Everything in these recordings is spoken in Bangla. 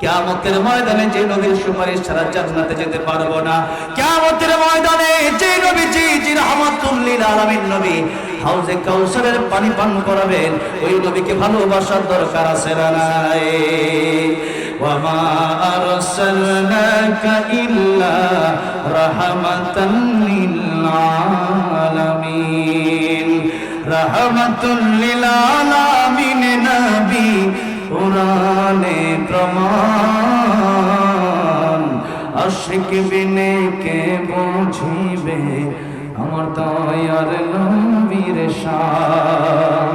কিয়ামতের ময়দানে যে নবীর সুপারিশ ছাড়া জান্নাতে যেতে পারবো না কিয়ামতের ময়দানে যে নবী জি জি রহমাতুল লিল আলামিন নবী হাউজে কাউসারের পানি পান করাবেন ওই নবীকে ভালোবাসার দরকার আছে না নাই وما أرسلناك إلا رحمة للعالمين رحمة للعالمين نبي পুরানে প্রমাণ। আশিক বিনে কে বুঝিবে? আমার দয়ার নবীর শান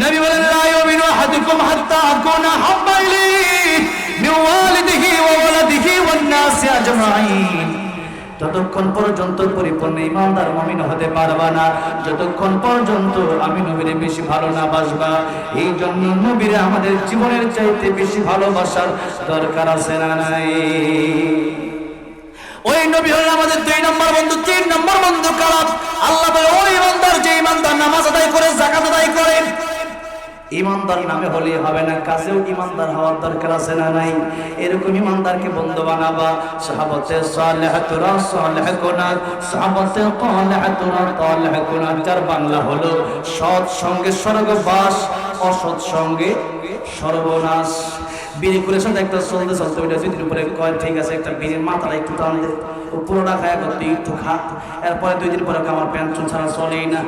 নবী বলেন, লা ইউমিনু আহাদুকুম হাত্তা আকুনা হাব্বা ইলাইহি ওয়া ওয়ালাদিহি ওয়ান নাসি আজমাইন। যতক্ষণ পর্যন্ত পরিপূর্ণ ইমানদার মমিন হতে পারবা না, যতক্ষণ পর্যন্ত আমি নবীরে বেশি ভালো না বাসবা এই জন্য নবীরে আমাদের জীবনের চাইতে বেশি ভালোবাসার দরকার আছে না নাই? ওই নবী হলেন আমাদের দুই নম্বর বন্ধু, তিন নম্বর বন্ধু কালাম আল্লাহ ওই ইমানদার, যে ইমানদার নামাজ আদায় করে জাকাত আদায় করে ইমানদার নামে হলে হবে না, কাজেও ইমানদার হওয়ার দরকার আছে না নাই? এরকম ইমানদারকে বন্ধু বানাবা। সাহাবতে সালেহাতুরা সালেহ গুনার সাহাবতে তালেহাতুরা তালেহ গুনার যার বাংলা হলো সৎ সঙ্গে স্বর্গবাস, অসৎ সঙ্গে সর্বনাশ। বিড়ি করে সাথে একটা চলতে চলতে ওইটা যদি উপরে কয়, ঠিক আছে, একটা বিড়ির মাথাটা একটু টান দে। পুরোটা খায় একটু খা। এরপরে দুই দিন পরে আমার প্যান্ট ছাড়া চলেই না।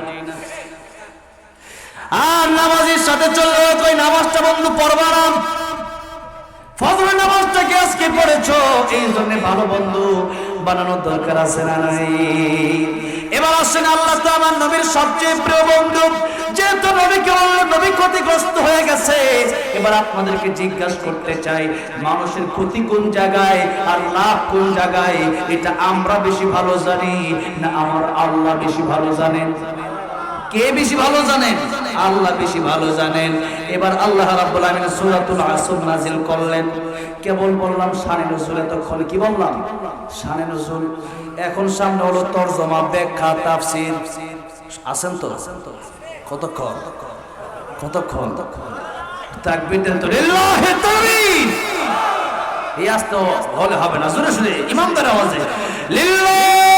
আর নামাজের সাথে চললে কই নামাজটা বন্ধু পড়বা আজকে পড়েছো? এই জন্য ভালো বন্ধু, বানানোর দরকার আছে না নাই? এবার আসেন আল্লাহ তো আমার নবীর সবচেয়ে প্রিয় বন্ধু, যেহেতু নবী ক্ষতিগ্রস্ত হয়ে গেছে, এবার আপনাদেরকে জিজ্ঞাসা করতে চাই, মানুষের ক্ষতি কোন জায়গায়, আর লাভ কোন জায়গায়? এটা আমরা বেশি ভালো জানি না আমার আল্লাহ বেশি ভালো জানেন? কে বেশি ভালো জানেন? আল্লাহ বেশি ভালো জানেন। এবার আল্লাহ রাব্বুল আলামিন সূরাতুল আসর নাজিল করলেন। কেবল বললাম, শানে নজুল এতক্ষণ কি বললাম? শানে নজুল এখন সামনে হলো তরজমা, ব্যাখ্যা, তাফসীর। আছেন তো? কতক্ষণ? কতক্ষণ? তাকবীর দেন তো লিল্লাহি তাকবীর! এই আসতে হলে হবে না, জোরে জোরে ইমামদার আওয়াজে। লিল্লাহি!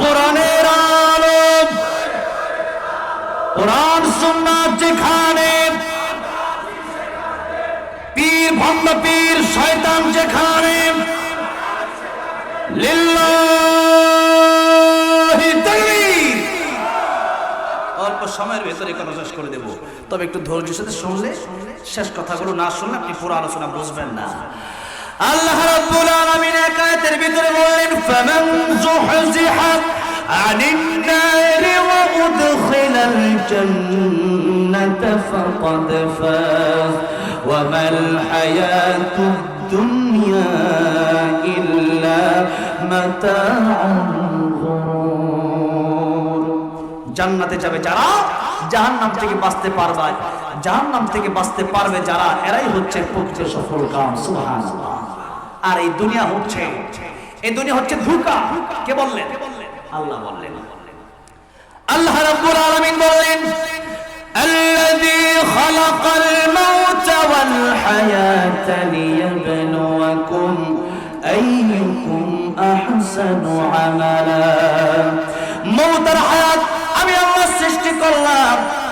কোরআনের আলম কোরআন সুন্নাত যেখানে, পীর ভণ্ড পীর শয়তান যেখানে অল্প সময়ের ভেতরে কথা শেষ করে দেব। তবে একটু ধৈর্যের সাথে শুনলে শেষ কথাগুলো না শুনলে আপনি পুরো আলোচনা বুঝবেন না। আল্লাহ রাব্বুল আলামিন এক আয়াতের ভিতরে বললেন ফামান যুহজিহা আনিন নারি ওয়া উদখিলাল জান্নাতা ফাকাদ ফাজ ওয়া মাল হায়াতুদ দুনিয়া ইল্লা মাতাউল গুরুর জান্নাতে যাবে যারা জাহান্নাম থেকে বাঁচতে পারবে জাহান্নাম থেকে বাঁচতে পারবে যারা এরাই হচ্ছে প্রকৃত সফল কাম সুবহানাল্লাহ আর এই দুনিয়া হচ্ছে এই দুনিয়া হচ্ছে ধোঁকা কে বললেন আল্লাহ বললেন আল্লাহ রাব্বুল আলামিন বললেন الذي خلق الموت والحياة ليبلوكم أيكم أحسن عملا মৌত আর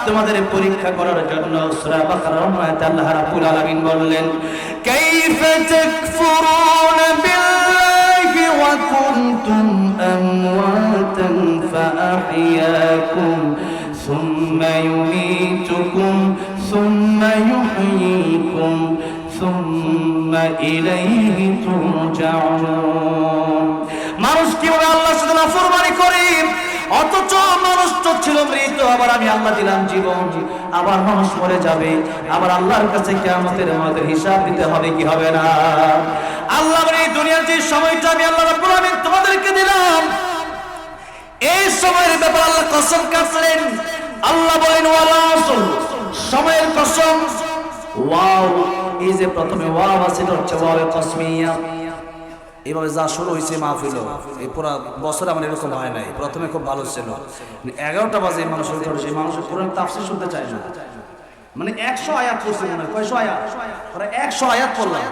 তোমাদের পরীক্ষা করার জন্য সূরা বাকারার আয়াতে আল্লাহ রাব্বুল আলামিন বললেন, কাইফা তাকফুরুন বিল্লাহি ওয়া কুনতুম আমওয়াতান ফাআহইয়াকুম সুম্মা ইউমীতুকুম, সুম্মা ইউহয়ীকুম সুম্মা ইলাইহি তুরজাউন। মানুষ কীভাবে আল্লাহর সাথে নাফরমানি করে? অথচ ছিল মৃত, আবার আমি আল্লাহ দিলাম জীবন। আবার মানুষ মরে যাবে। আবার আল্লাহর কাছে কিয়ামতের আমাদের হিসাব দিতে হবে, কি হবে না? আল্লাহ এই দুনিয়ার যে সময়টা আমি আল্লাহ আলামিন তোমাদেরকে দিলাম, এই সময়ের ব্যাপার আল্লাহ কসম কাটলেন আল্লাহ বলেন সময়ের কসম। ওয়াও, এই যে প্রথমে ওয়াও আছে হচ্ছে ওয়াও কসমিয়া। এইভাবে যা শুরু হয়েছে মাহফিল এই পুরা বছর আমার এরকম হয় নাই। প্রথমে খুব ভালো ছিল। এগারোটা বাজে মানুষ উঠে সেই মানুষ পুরো তাফসির শুনতে চায় না। মানে একশো আয়াত পড়ছে মনে হয় কয়শো আয়াত? ওরা একশো আয়াত পড়লাম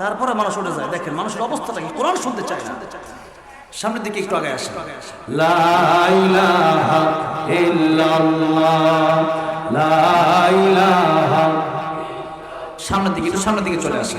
তারপরে মানুষ উঠে যায়। দেখেন মানুষের অবস্থাটা কি? কোরআন শুনতে চায় না। সামনের দিকে একটু আগে আসে সামনের দিকে একটু সামনের দিকে চলে আসে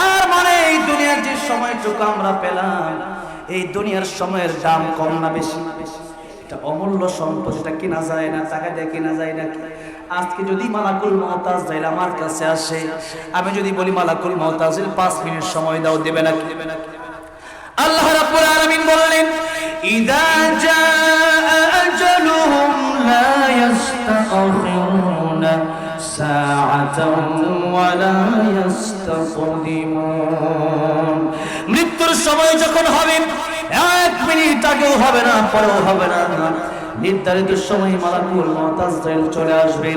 তার মানে এই দুনিয়ার যে সময়টুকু আমরা পেলাম, এই দুনিয়ার সময়ের দাম কম না বেশি? এটা অমূল্য সম্পদ, এটা কিনা যায় না, টাকা দিয়ে কিনা যায় না আজকে যদি মালাকুল মহতাজ যাইলে আমার কাছে আসে, আমি যদি বলি, মালাকুল মহতাজের পাঁচ মিনিট সময় দাও, দেবে না দেবে না আল্লাহ রাব্বুল আলামিন বললেন, ইদা জাআ আজালুহুম লা ইস্তাখিরুনা মৃত্যুর সময় যখন হবে, এক মিনিট আগেও হবে না, পরেও হবে না। নির্ধারিত সময় মালাকুল মুতাজ্জাইল চলে আসবে।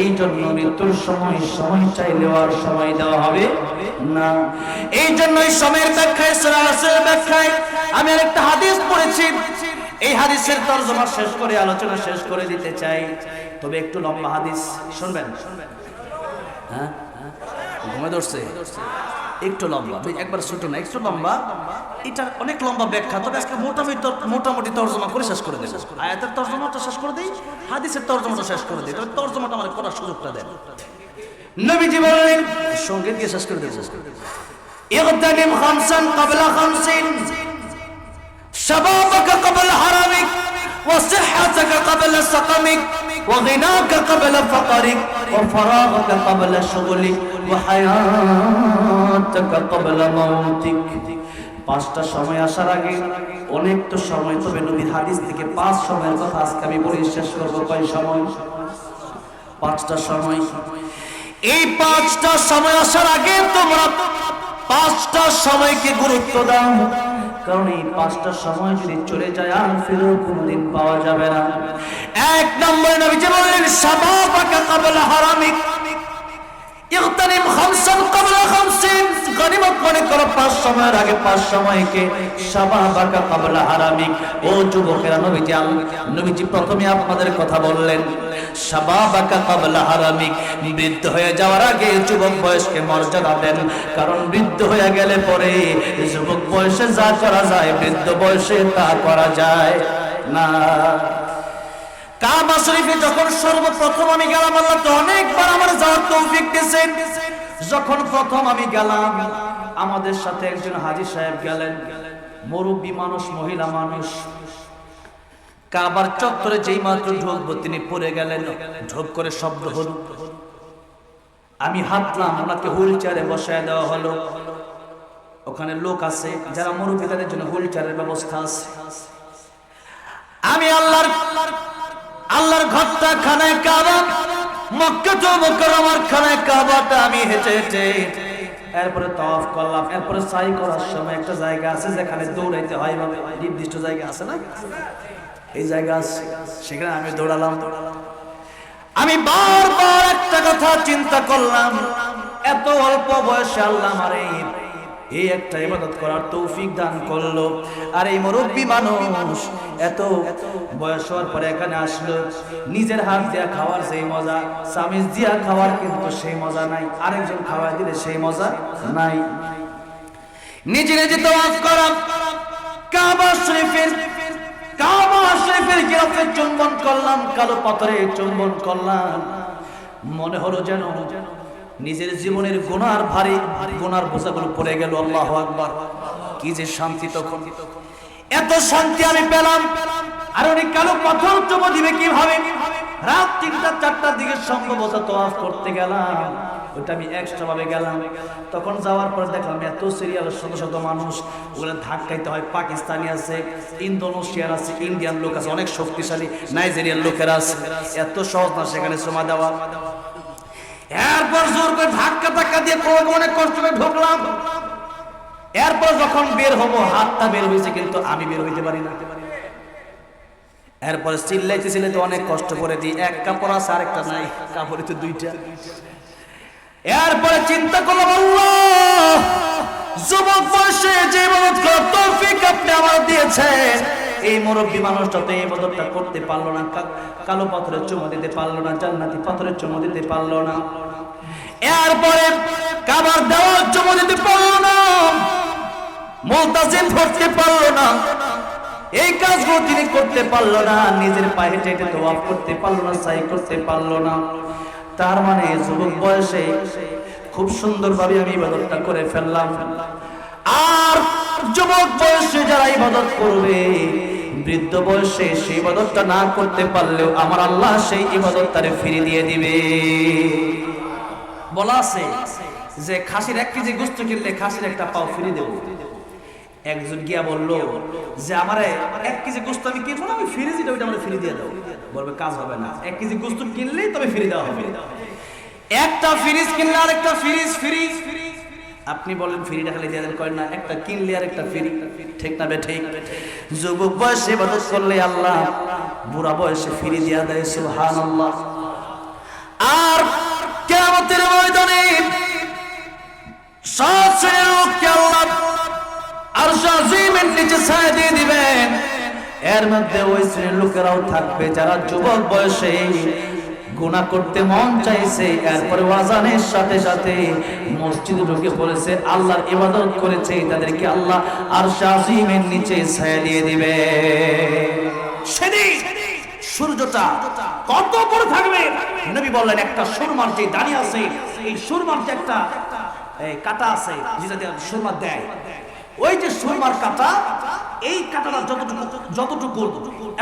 এই জন্য মৃত্যুর সময় সময় চাইলেও আর সময় দেওয়া হবে না। এই জন্যই সময়ের ব্যাখ্যায় সরাসরি ব্যাখ্যায় আমি আরেকটা হাদিস পড়েছি। এই হাদিসের তর্জমা শেষ করে, আলোচনা শেষ করে দিতে চাই। তবে একটু লম্বা হাদিস শুনবেন শুনবেন? হ্যাঁ? ঘুমে ধরছে? একটু লম্বা একবার ছোট না, একটু লম্বা। এটা অনেক লম্বা ব্যাখ্যা, তবে আজকে মোটামুটি মোটামুটি তর্জমা করে শেষ করে দেয় আয়াতের তর্জমাটা শেষ করে দেই, হাদিসের তর্জমাটা শেষ করে দেই। তবে তর্জমাটা আমার করার সুযোগটা দেন। নবীজি বললেন সংগীত দিয়ে শেষ করে দেব। ইগতানিম খামসান ক্বাবলা খামসিন। শাবাবাকা ক্বাবলা হারামিক, ওয়া সিহহাতাকা وغناك قبل فقرك وفراغك قبل شغلك وحياتك قبل موتك পাঁচটা সময় আসার আগে অনেক তো সময় তবে নবীর হাদিস থেকে পাঁচ সময়ের কথা আজকে আমি বলে শেষ করবো কয় সময় পাঁচটা সময় এই পাঁচটা সময় আসার আগে তোমরা পাঁচটা সময়কে গুরুত্ব দাও কারণ এই পাঁচটার সময় যদি চলে যায় আর ফেরো কোনদিন পাওয়া যাবে না। এক নম্বরে নবীজি বললেন সাবা পাকা কাবলা হারামিক। খামসান খামসিন। গনিমত মনে করো, পাঁচ সময়ের আগে, পাঁচ সময়কে ও যুবকেরা, নবীজি নবীজি প্রথমে আপনাদের কথা বললেন শাবাবাকা ক্বাবলা হারামিক। বৃদ্ধ হয়ে যাওয়ার আগে যুবক বয়সকে মর্যাদা দেন। কারণ বৃদ্ধ হয়ে গেলে পরে যুবক বয়সে যা করা যায়, বৃদ্ধ বয়সে তা করা যায় না। কাবা শরীফে যখন সর্বপ্রথম আমি গেলাম, আল্লাহ তো অনেকবার আমার যাওয়ার তৌফিক দিয়েছেন। যখন প্রথম আমি গেলাম, আমাদের সাথে একজন হাজি সাহেব গেলেন। মুরব্বী মানুষ, মহিলা মানুষ। কাবার চত্বরে যেই মাত্র ঢুকবো, তিনি পড়ে গেলেন, ঢোক করে শব্দ হল। আমি হাঁটলাম, ওনাকে হুইল চেয়ারে বসায় দেওয়া হলো। ওখানে লোক আছে, যারা মুরব্বী, তাদের জন্য হুইল চেয়ারের ব্যবস্থা আছে। আমি আল্লাহর আল্লাহর ঘরটা খানায় কাবা, মক্কা তো মুকররমার খানায় কাবাটা আমি হেঁটে হেঁটে এরপরে তওয়াফ করলাম। এরপরে সাই করার সময় একটা জায়গা আছে যেখানে দৌড়াইতে হয় ভাবে নির্দিষ্ট জায়গা আছে না? এই জায়গা আছে। সেখানে আমি দৌড়ালাম। আমি বারবার একটা কথা চিন্তা করলাম। এত অল্প বয়সে আল্লাহ আমারে এই একটা ইবাদত করার তৌফিক দান করল। আর এই মুরব্বী মানুষ এত বয়স হওয়ার পরে এখানে আসলো। নিজের হাত দিয়া খাওয়ার সেই মজা সামিজ দিয়া খাওয়ার কিন্তু সেই মজা নাই, আরেকজন খাওয়া দিলে সেই মজা নাই। নিজে নিজে তো করা, কাবা শরীফের কাবা শরীফের গিরফে চুম্বন করলাম, কালো পাথরে চুম্বন করলাম। মনে হলো যেন নিজের জীবনের গুনার ভারী গুনার বোঝাগুলো পড়ে গেল, আল্লাহ আকবার। কি যে শান্তি তখন। এত শান্তি আমি পেলাম। আর উনি কালো পাথর চুমো দিবে কীভাবে রাত তিনটা, চারটার দিকে সম্ভবত তোয়াফ করতে গেলাম। ওটা আমি এক্সট্রা ভাবে গেলাম। তখন যাওয়ার পর দেখলাম এত সিরিয়াল শত শত মানুষ, ওগুলো ধাক্কাইতে হয়। পাকিস্তানি আছে, ইন্দোনেশিয়ার আছে, ইন্ডিয়ান লোক আছে, অনেক শক্তিশালী নাইজেরিয়ান লোকেরা আছে। এত সহজ না সেখানে সময় দেওয়া। এরপর জোর করে ধাক্কা ধাক্কা দিয়ে কোনো অনেক কষ্ট করে ঢুকলাম। এরপর যখন বের হব, হাতটা বের হয়েছে কিন্তু আমি বের হইতে পারি না। এরপরে চিল্লাইতে চিল্লাইতে অনেক কষ্ট করে দিই। এক কাপড় আছে, আরেকটা নাই কাপড়ে তো দুইটা। এরপরে চিন্তা করলাম, আল্লাহ, যুবক বয়সে যে ইবাদত করার তৌফিক আপনি আমার দিয়েছেন। এই মুরব্বী মানুষটা তো এই ইবাদতটা করতে পারল না কালো পাথরের চুমো দিতে পারল না, জান্নাতি পাথরের চুমো দিতে পারল না। এরপরে কাবার দেওয়ার চুমো দিতে পারল না। মুলতাজিম ধরতে পারল না। এই কাজগুলো তিনি করতে পারল না, নিজের পায়ে হেঁটে তোয়াফ করতে পারল না, সাই করতে পারল না। তার মানে যুবক বয়সে খুব সুন্দরভাবে আমি ইবাদতটা করে ফেললাম। আর যুবক বয়সে যারা ইবাদত করবে, বৃদ্ধ বয়সে সেই ইবাদতটা না করতে পারলেও আমার আল্লাহ সেই ইবাদত তারে ফিরে দিয়ে দিবে। বলা আছে যে খাসির এক কেজি গোস্ত কিনলে খাসির একটা পাও ফিরে দেবো। একজন গিয়া বলল যে আমারে এক কেজি গোস্ত আমি কিনবো আমি ফিরে দিই, ওইটা আমার ফিরে দিয়ে দাও। বলবে, কাজ হবে না। এক কেজি গোস্ত কিনলেই তবে ফিরে দেওয়া হবে। একটা ফ্রিজ কিনলে আর একটা ফ্রিজ ফ্রিজ আপনি বলেন ফ্রিটা খালি দিয়ে দেন, কয় না, একটা কিনলে আর একটা ফ্রি। ঠিক না বে ঠিক? যুবক বয়সে ইবাদত করলে আল্লাহ বুড়া বয়সে ফিরে দিয়া দেয়, সুবহানাল্লাহ। আর কিয়ামতের ময়দানে শ্রেণির লোককে আল্লাহ আর আজিমের নিচে ছায়া দিয়ে দিবেন। এর মধ্যে ওই শ্রেণির লোকেরাও থাকবে, যারা যুবক বয়সে গুণা করতে মন চাইছে, এরপরে ওয়াজানের সাথে সাথে মসজিদে ঢুকে পড়েছে, আল্লাহর ইবাদত করেছে, তাদেরকে আল্লাহ আর আজিমের নিচে ছায়া দিয়ে দিবে। সেদিন সূর্যটা কত থাকবে? নবী বললেন, একটা সুরমার যে দাঁড়িয়ে আছে, এই সুরমার যে একটা কাটা আছে, যেটা দিয়ে সুরমা দেয়, ওই যে সুরমার কাটা, এই কাটাটা যতটুকু যতটুকু,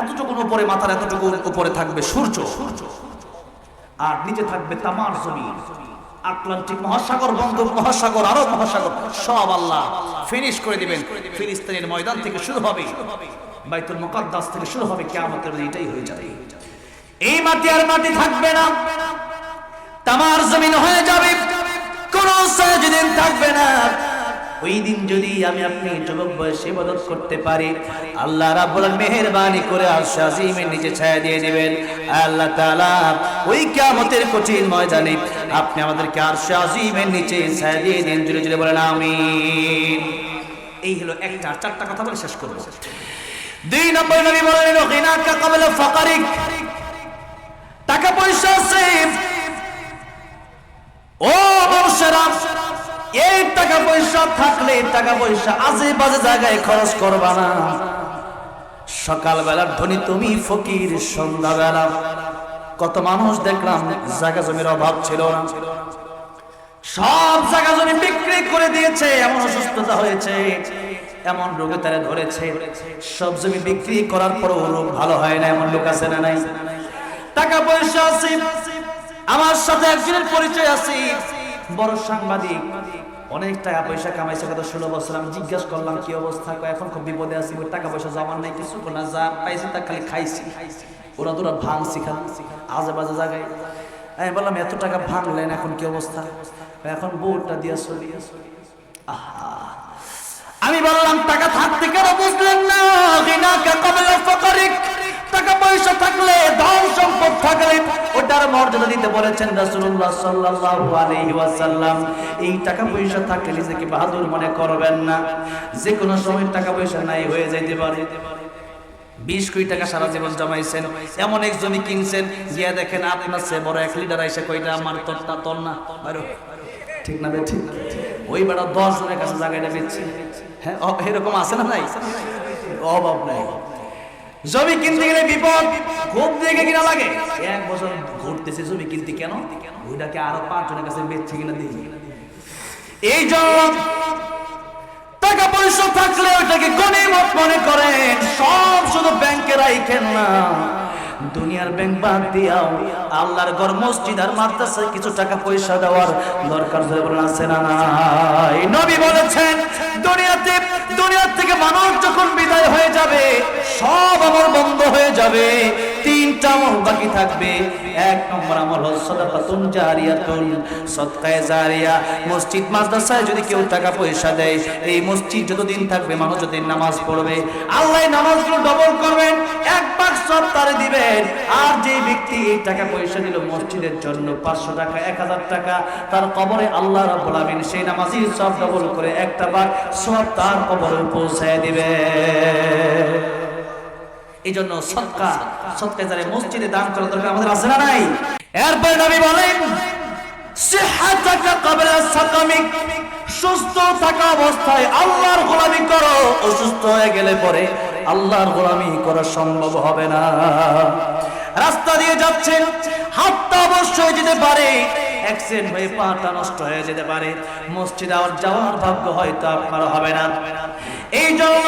এতটুকুর উপরে, মাথার এতটুকু উপরে থাকবে সূর্য সূর্য। আর নিচে থাকবে তামার জমিন আটলান্টিক মহাসাগর বঙ্গোপ মহাসাগর, আরব মহাসাগর, সব আল্লাহ ফিনিশ করে দিবেন। ফিলিস্তিনের ময়দান থেকে শুরু হবে। বাইতুল মুকাদ্দাস থেকে শুরু হবে, কিয়ামতের এটাই হয়ে যাবে। এই মাটি আর মাটি থাকবে না। তামার জমিন হয়ে যাবে। কোন সাজদিন থাকবে না। ওই দিন যদি আমি আপনি যুবক বয়সে ইবাদত করতে পারি, আল্লাহ রাব্বুল মেহেরবানি করে আরশ আজিমের নিচে ছায়া দিয়ে দিবেন। আল্লাহ তাআলা ওই কিয়ামতের কঠিন ময়দানে আপনি আমাদেরকে আরশ আজিমের নিচে ছায়া দিয়ে দিন জুড়ে জুড়ে বলেন, আমিন। এই হলো একটা, চারটা কথা বলে শেষ করব। দুই নম্বর নবী বলেন গিনাকা ক্বাবলা ফাকারিক। টাকা পয়সা আছে। ও মানুষেরা এই টাকা পয়সা থাকলে টাকা পয়সা আজে বাজে জায়গায় খরচ করবা না। সকালবেলার ধনী তুমি ফকির, সন্ধ্যাবেলা। কত মানুষ দেখলাম জায়গা জমির অভাব ছিল না। সব জায়গা জমি বিক্রি করে দিয়েছে, এমন অসুস্থতা হয়েছে, এমন রোগে তারা ধরেছে। সব জমি বিক্রি করার পরও রোগ ভালো হয় না, এমন লোক আছে না নাই? টাকা পয়সা আছে। আমার সাথে একজনের পরিচয় আছে, বড় সাংবাদিক। অনেক টাকা পয়সা কামাইছে কত ষোলো বছর আমি জিজ্ঞাসা করলাম, কি অবস্থা? এখন খুব বিপদে আছি, ওই টাকা পয়সা জমার নাই, কিছু না, যা পাইছি তা খালি খাইছি। ওরা তোরা ভাঙছি খালি আজে বাজে জায়গায়। আমি বললাম, এত টাকা ভাঙলেন, এখন কি অবস্থা? এখন বউটা দিয়া চলি। আহা। আমি বললাম, টাকা থাকতে কেন বুঝলেন না? টাকা পয়সা থাকলে, ধন সম্পদ থাকলে, ওটার মর্যাদা দিতে বলেছেন রাসূলুল্লাহ সাল্লাল্লাহু আলাইহি ওয়াসাল্লাম। এই টাকা পয়সা থাকলে নিজেকে বাহাদুর মনে করবেন না। যে কোনো সময় টাকা পয়সা নাই হয়ে যাইতে পারে। বিশ কোটি টাকা সারা জীবন জমাইছেন, এমন এক জমি কিনছেন, গিয়া দেখেন আপনার সে বড় এক লিটার আইসা কইটা আমার তোরটা তোর না। ঠিক না ঠিক ওই বেড়া দশ জনের কাছে জায়গাটা বেচছে। হ্যাঁ এরকম আছে না নাই? অভাব নাই। জমি কিনতে গেলে বিপদ খুব দেখে কিনা লাগে। এক বছর ঘুরতেছে জমি কিনতে কেন? ওইটাকে আরও পাঁচজনের কাছে বেচছে কিনা দেখি। এই জন্য টাকা পয়সা থাকলে ওইটাকে গণিমত মনে করেন। সব শুধু ব্যাংকে রাইখেন না? দুনিয়ার ব্যাংক বাদ দিয়াও, আল্লাহর ঘর মসজিদ আর মাদ্রাসায় কিছু টাকা পয়সা দেওয়ার দরকার ধরে আছে না নাই? নবী বলেছেন, দুনিয়াতে, দুনিয়ার থেকে মানুষ যখন বিদায় হয়ে যাবে, সব আমার বন্ধ হয়ে যাবে, তিনটা আমল বাকি থাকবে। এক নম্বর আমল হল সদাকাতুন জারিয়াতুন, সদকায়ে জারিয়া। মসজিদ, মাদ্রাসায় যদি কেউ টাকা পয়সা দেয়, এই মসজিদ যতদিন থাকবে, মানুষ যতদিন নামাজ পড়বে, আল্লাহ নামাজগুলো ডবল করবেন এক বাক্স দিবেন। আর যে ব্যক্তি এই টাকা পয়সা দিল মসজিদের জন্য, পাঁচশো টাকা, এক হাজার টাকা, তার কবরে আল্লাহ রাব্বুল আমিন সেই নামাজি সব ডবল করে একটা বার সব তার কবরে পৌঁছায় দিবে। এই জন্য সৎকা সৎকা যারা মসজিদে দান করা দরকার আমাদের আছে না নাই? এরপর নবী বলেন সুস্থ থাকা অবস্থায় আল্লাহর গোলামি করো, অসুস্থ হয়ে গেলে পরে আল্লাহর গোলামি করা সম্ভব হবে না। রাস্তা দিয়ে যাচ্ছেন হাতটা অবশ্যই যেতে পারে। অ্যাক্সিডেন্ট হয়ে পাটা নষ্ট হয়ে যেতে পারে। মসজিদে আর যাওয়ার ভাগ্য হয়তো আপনার হবে না। এই জন্য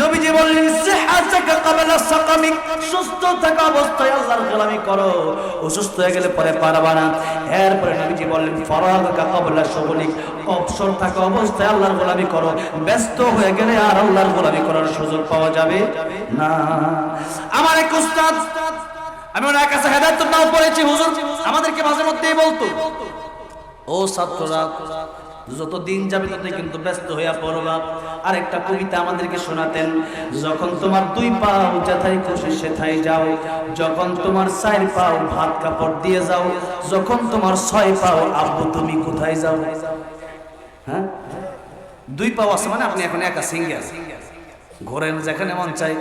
নবীজি বললেন সিহাতাকা ক্বাবলা সাকামিক সুস্থ থাকা অবস্থায় আল্লাহর গোলামি করো। অসুস্থ হয়ে গেলে পরে পারবা না। এরপরে নবীজি বললেন ফরাগাকা ক্বাবলা শুগলিক অবসর থাকা অবস্থায় আল্লাহর গোলামি করো। ব্যস্ত হয়ে গেলে আর আল্লাহর গোলামি করার সুযোগ পাওয়া যাবে না। আমার এক উস্তাদ আমি ওনার কাছে হেদায়ত নাও পড়েছি, হুজুর। আমাদেরকে মাঝে মধ্যেই বলতো। ও ছাত্ররা, যত দিন যাবে ততই কিন্তু ব্যস্ত হইয়া পড়বা। আরেকটা কবিতা আমাদেরকে শোনাতেন, যখন তোমার দুই পাও যেথায় খুশি সেথায় যাও, যখন তোমার চার পাও ভাত কাপড় দিয়ে যাও, যখন তোমার ছয় পাও আব্বু তুমি কোথায় যাও? হ্যাঁ? দুই পাও আছে মানে আপনি এখন একা সিঙ্গেল ঘোরেন যেখানে মন চাই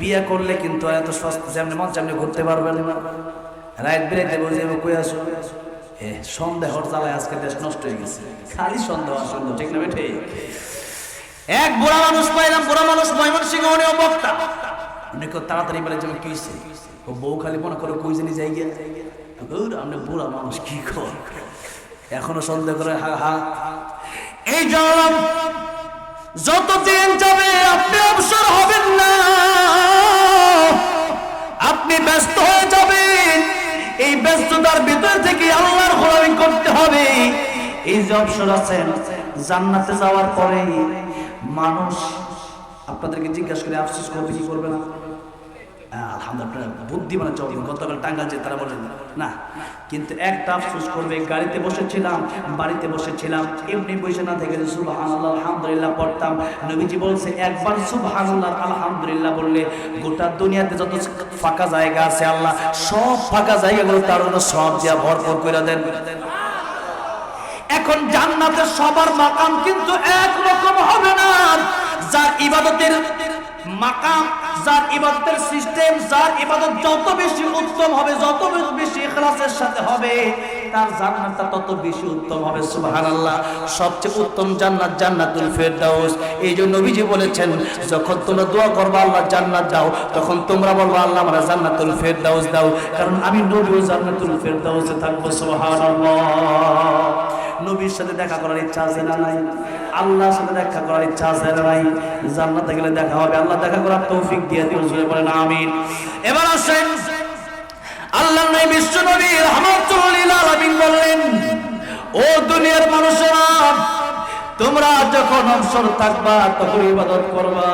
বিয়ে করলে কিন্তু এত সস্তা যেমনি মন চাই ঘুরতে পারবেন না। রাইট বেরাইতে বলছে কই আসো এ সন্দেহর জ্বালায় আজকে দেশ নষ্ট হয়ে গেছে। খালি সন্দেহ সন্দেহ ঠিক না বেঠে এক বুড়া মানুষ পাইলাম, বুড়া মানুষ ময়মন সিংহ উনিও বক্তা। উনি খুব তাড়াতাড়ি বলে যে আমি কি ও বউ খালি মনে করে কই জানি যাই গিয়া। আপনি বুড়া মানুষ, কি কর? এখনও সন্দেহ করে, হা হা। এই জন্য যতদিন যাবে আপনি অবসর হবেন না। আপনি ব্যস্ত হয়ে যাবেন। এই ব্যস্ততার ভিতর থেকে আল্লাহর গোলামি করতে হবে। এই যে অবসর আছেন জান্নাতে যাওয়ার পরে মানুষ আপনাদেরকে জিজ্ঞাসা করে, আফসোস করবে, কি করবে না? আলহামদুলিল্লাহ বুদ্ধি মানে গতকাল টাঙ্গাল যে তারা বলেন না, কিন্তু একটা আফসোস করবে, গাড়িতে বসেছিলাম, বাড়িতে বসেছিলাম, এমনি বসে না থেকে সুবহানাল্লাহ, আলহামদুলিল্লাহ পড়তাম। নবীজি বলছে, একবার সুবহানাল্লাহ, আলহামদুলিল্লাহ বললে গোটা দুনিয়াতে যত ফাঁকা জায়গা আছে আল্লাহ, সব ফাঁকা জায়গাগুলো তার জন্য সব দিয়া ভরপুর করে দেন। এখন জান্নাতের সবার মাকাম কিন্তু এক রকম হবে না। যার ইবাদতের মাকাম যার ইবাদতের সিস্টেম, যার ইবাদত যত বেশি উত্তম হবে, যত বেশি ইখলাসের সাথে হবে, তার জান্নাতটা তত বেশি উত্তম হবে, সুবহানাল্লাহ। সবচেয়ে উত্তম জান্নাত জান্নাতুল ফেরদাউস। এই জন্য নবীজি বলেছেন, যখন তোমরা দোয়া করবা, আল্লাহ জান্নাত দাও, তখন তোমরা বলবা, আল্লাহ আমরা জান্নাতুল ফেরদাউস দাও। কারণ আমি নবীও জান্নাতুল ফেরদাউসে থাকব, সুবহানাল্লাহ। নবীর সাথে দেখা করার ইচ্ছা আছে না নাই? আল্লাহর সাথে দেখা করার ইচ্ছা আছে না নাই? জান্নাতে গেলে দেখা হবে। আল্লাহ দেখা করার তৌফিক দিয়ে দিন জোরে বলেন, আমিন। এবার আসেন আল্লাহ নবী বিশ্ব নবী রহমাতুল লিল আলামিন বললেন, ও দুনিয়ার মানুষেরা, তোমরা যখন অবসর থাকবা, তখন ইবাদত করবা।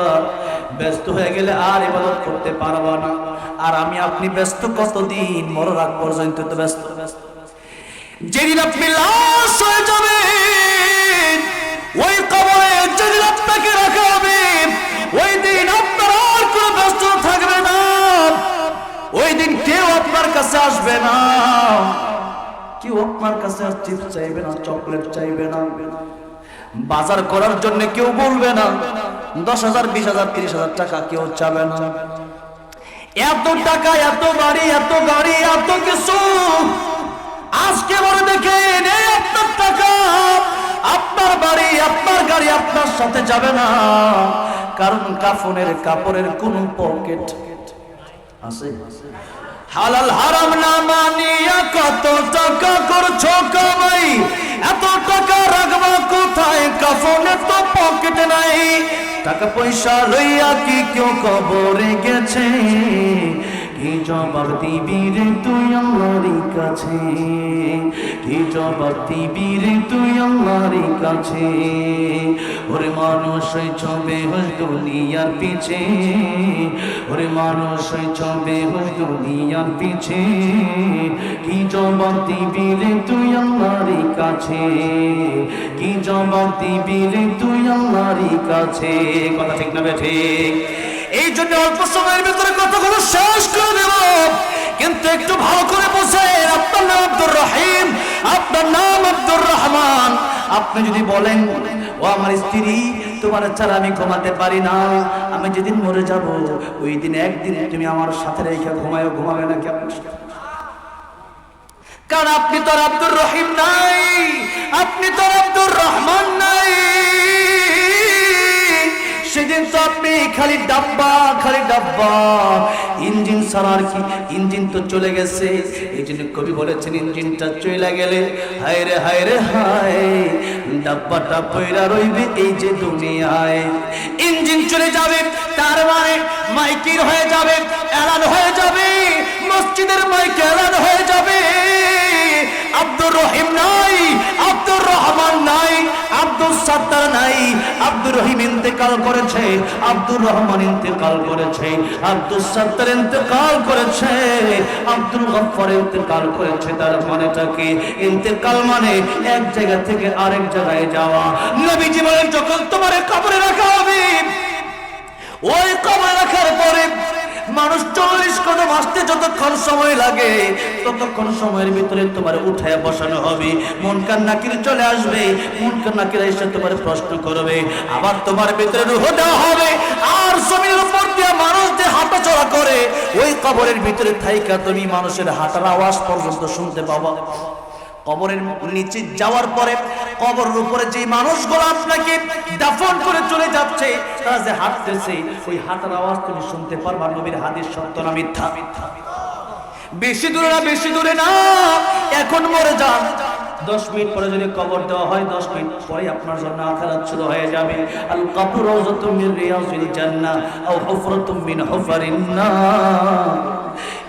ব্যস্ত হয়ে গেলে আর ইবাদত করতে পারবা না। আর আমি আপনি ব্যস্ত কতদিন? মরার আগ পর্যন্ত তো ব্যস্ত ব্যস্ত। যেদিন আপনি লাশ হয়ে যাবেন, ওই কবরে যেদিন আপনাকে রাখা হবে, ওই দিন আপনার আর কোনো ব্যস্ত থাকবে না। ওই দিন কেউ আপনার কাছে আসবে না। কেউ আপনার কাছে আর চিপস চাইবে না, চকলেট চাইবে না। বাজার করার জন্য কেউ বলবে না। দশ হাজার, বিশ হাজার, তিরিশ হাজার টাকা কেউ চাবে না। এত টাকা, এত বাড়ি, এত গাড়ি, এত কিছু আজকে বলে দেখেন আপনার টাকা। আপনার বাড়ি, আপনার গাড়ি আপনার সাথে যাবে না। কারণ কাফনের কাপড়ের কোন পকেট আছে? হালাল হারাম না মানিয়া কত টাকা করছ কামাই? এত টাকা রাখবা কোথায়? কাফনে তো পকেট নাই। টাকা পয়সা লইয়া কি কেউ কবরে গেছে? কি জবাব দিবি রে তুই আমারই কাছে। কি জবাব দিবি রে তুই আমারই কাছে। ওরে মানুষ ছবে হস দুনিয়ার পিছে। ওরে মানুষ ছবে হস দুনিয়ার পিছে। কি জবাব দিবি রে তুই আল্লাহর কাছে? কি জবাব দিবি রে তুই আল্লাহর কাছে? কথা ঠিক না ঠিক? জন্য অল্প সময়ের ভিতরে কথাগুলো শেষ করে দেব? কিন্তু একটু ভালো করে বসেন আপনার নাম আব্দুর রহিম। আপনার নাম আব্দুর রহমান। আপনি যদি বলেন, ও আমার স্ত্রী, তোমার ছাড়া আমি ঘুমাতে পারি না, আমি যেদিন মরে যাব, ওই দিন একদিন তুমি আমার সাথে রেখে ঘুমায়ও ঘুমাবে না কি আপনার কারণ আপনি তো আব্দুর রহিম নাই, আপনি তো আব্দুর রহমান নাই। তো আপনি খালি ডাব্বা খালি ডাব্বা। ইঞ্জিন সারার কি? ইঞ্জিন তো চলে গেছে। এই জন্য কবি বলেছেন, ইঞ্জিনটা চলে গেলে হায় রে হায় রে, হায়, ডাব্বাটা পয়রা রইবে এই যে দুনিয়ায়। ইঞ্জিন চলে যাবে, তার মানে মাইকির হয়ে যাবে, এলান হয়ে যাবে, মসজিদের মাইক এলান হয়ে যাবে। আব্দুর রহিম নাই, আব্দুর রহমান নাই আব্দুল সাত্তার নাই। আব্দুর রহিম ইন্তেকাল করেছে, আব্দুর রহমান ইন্তেকাল করেছে আব্দুল সাত্তার ইন্তেকাল করেছে আব্দুল গফফার ইন্তেকাল করেছে। তার মানেটা কি? ইন্তেকাল মানে এক জায়গা থেকে আরেক জায়গায় যাওয়া। নবীজি বলেন, যখন তোমার কবরে রাখা হবে যতক্ষণ সময় লাগে, ততক্ষণ সময়ের ভিতরে তোমার উঠায় বসানো হবে। মন কান্নাকির চলে আসবে, মন কান্নাকির এসে তোমার প্রশ্ন করবে, আবার তোমার ভিতরে রুহ দেওয়া হবে, আর জমির উপর দিয়ে মানুষ যে হাঁটা চলা করে, ওই কবরের ভিতরে থাইকা তুমি মানুষের হাঁটার আওয়াজ পর্যন্ত শুনতে পাবা। কবরের নিচে যাওয়ার পরে কবরের উপরে যে মানুষগুলো আপনাকে দাফন করে চলে যাচ্ছে, তারা যে হাঁটতেছে, ওই হাঁটার আওয়াজ তুমি শুনতে পারবা, নবীর হাদিস সত্য না মিথ্যা? বেশি দূরে না, বেশি দূরে না, এখন মরে যান। দশ মিনিট পরে যদি কবর দেওয়া হয়, দশ মিনিট পরে আপনার জন্য আখারাত শুরু হয়ে যাবে। আল কাপুর রওজাতুম মিন রিয়াজিল জান্নাহ, আও হুফরাতুম মিন হুফারিন নার।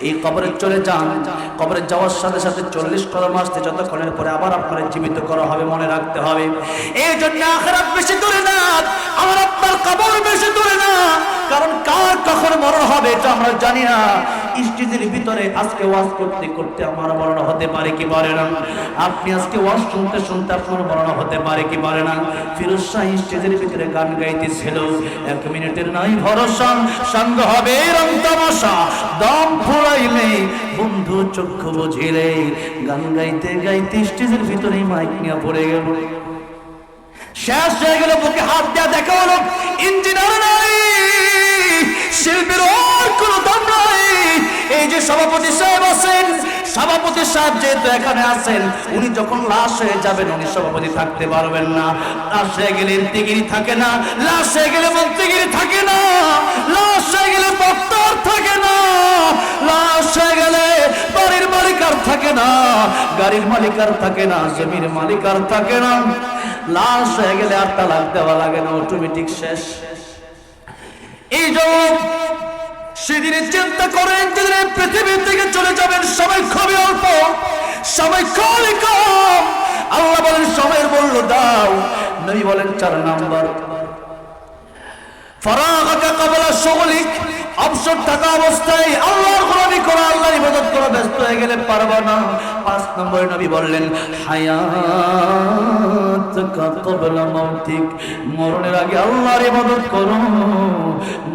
এই কবরে চলে যান। কবরে যাওয়ার সাথে সাথে চল্লিশ কদম আসতে যতক্ষণের পরে আবার আপনার জীবিত করা হবে, মনে রাখতে হবে। এই জন্য আখরাত বেশি দূরে না। আমার আপনার কবর বেশি দূরে না। কারণ কার কখন মরণ হবে এটা আমরা জানি না। স্টেজের ভিতরে আজকে ওয়াজ করতে করতে আমার মরণ হতে পারে কি পারে না। আপনি আজকে ওয়াজ শুনতে শুনতে আপনার মরণ হতে পারে কি পারে না। ফিরোজ শাহ স্টেজের ভিতরে গান গাইতেছিল। এক মিনিটের নাই ভরসা। সঙ্গ হবে রং তামাশা। দম ফুরাইলে বন্ধু চক্ষু বুঝিলে। গান গাইতে গাইতে স্টেজের ভিতরে মাইক নিয়ে পড়ে গেল। শেষ হয়ে গেল, বুকে হাত দেওয়া দেখা হলো ইঞ্জিনিয়ার নাই, শিল্পীর কোনো দাম নাই। এই যে সভাপতি সাহেব আছেন, সভাপতি সাহেব যেহেতু এখানে আছেন, উনি যখন লাশ হয়ে যাবেন, উনি সভাপতি থাকতে পারবেন না। লাশ হয়ে গেলে ইন্তিগিরি থাকে না, লাশ হয়ে গেলে মন্ত্রীগিরি থাকে না, লাশ হয়ে গেলে বক্তার থাকে না, লাশ হয়ে গেলে বাড়ির মালিকার থাকে না, গাড়ির মালিকার থাকে না, জমির মালিকার থাকে না। লাশ হয়ে গেলে আর তালাক দেওয়া লাগে না অটোমেটিক শেষ। এই জন্য সেদিনে চিন্তা করেন যেদিন পৃথিবীর পৃথিবী থেকে চলে যাবেন, সবাই খুবই অল্প, সবাই খুবই কম। আল্লাহ বলেন, সবাই মূল্য দাও। নবী বলেন, চার নাম্বার। ফরাগাকা কবলা শগলিক অবসর থাকা অবস্থায় আল্লাহর গোলামি করা, আল্লাহর ইবাদত করা ব্যস্ত হয়ে গেলে পারবা না। পাঁচ নম্বরে নবী বললেন, হায়াত কবলা মৌতিক মরণের আগে আল্লাহর ইবাদত করো।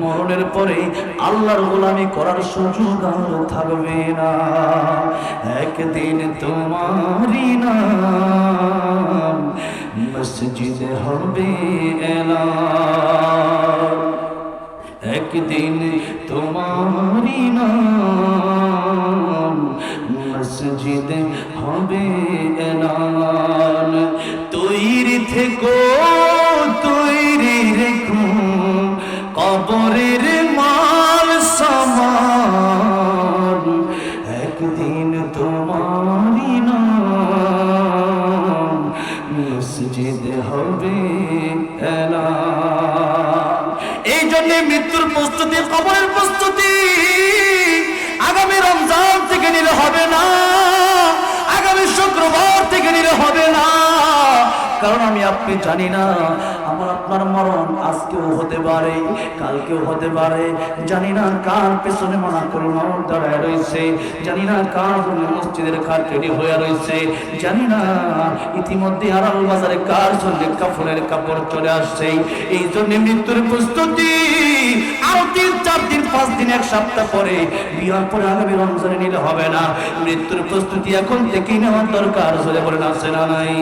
মরণের পরে আল্লাহর গোলামি করার সুযোগ আর থাকবে না। একদিন তোমারই নাম মসজিদ হবে এলাম। একদিন তোমারি নাম মসজিদ হবে এলান। তৈরি থেকো। কারণ আমি আপনি জানি না। আমার আপনার মরণ আজকেও হতে পারে, কালকেও হতে পারে। জানি না কার পেছনে মনা করে মরণ দাঁড়ায় রয়েছে। জানি না কার জন্য মসজিদের কার তৈরি হয়ে রয়েছে। জানি না ইতিমধ্যে আড়াল বাজারে কার জন্য কাপড়ের কাপড় চলে আসছে। এই জন্য মৃত্যুর প্রস্তুতি আরও তিন, চার দিন, পাঁচ দিন, এক সপ্তাহ পরে বিয়ার পরে আগামী রমজানে নিলে হবে না। মৃত্যুর প্রস্তুতি এখন থেকেই নেওয়ার দরকার। বলে পড়ে না আছে নাই?